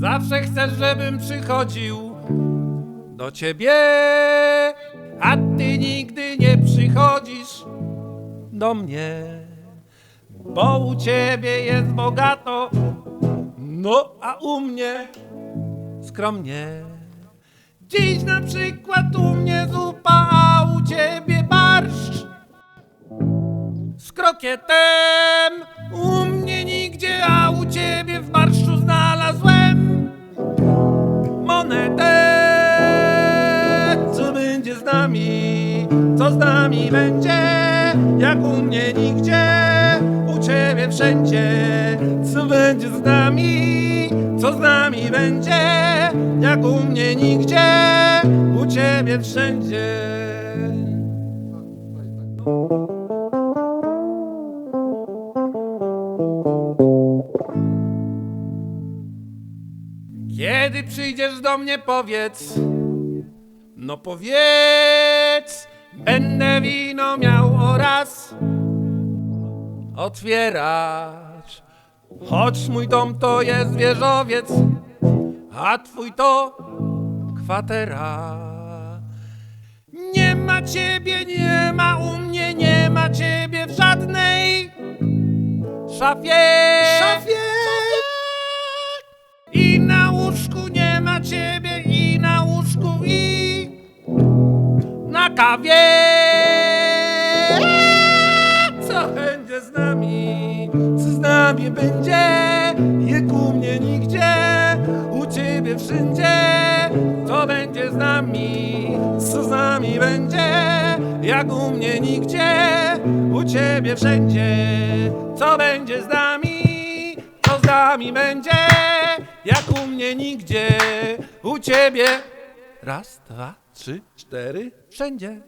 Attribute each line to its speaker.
Speaker 1: Zawsze chcesz, żebym przychodził do ciebie, a ty nigdy nie przychodzisz do mnie, bo u ciebie jest bogato, no a u mnie skromnie. Dziś na przykład u mnie zupa, a u ciebie z krokietem. U mnie nigdzie, a u ciebie w barszczu znalazłem monetę. Co będzie z nami? Co z nami będzie? Jak u mnie nigdzie, u ciebie wszędzie. Co będzie z nami? Co z nami będzie? Jak u mnie nigdzie, u ciebie wszędzie. Kiedy przyjdziesz do mnie, powiedz. No powiedz, będę wino miał oraz otwierać. Choć mój dom to jest wieżowiec, a twój to kwatera. Nie ma ciebie, nie ma u mnie, nie ma ciebie w żadnej szafie.
Speaker 2: Szafie!
Speaker 1: I na łóżku nie ma ciebie, i na łóżku, i na kawie. Co będzie z nami? Co z nami będzie? Jak u mnie nigdzie, u ciebie wszędzie. Co będzie z nami? Co z nami będzie? Jak u mnie nigdzie, u ciebie wszędzie. Co będzie z nami? Co z nami będzie? Jak u mnie nigdzie, u ciebie. Raz, dwa, trzy, cztery, wszędzie.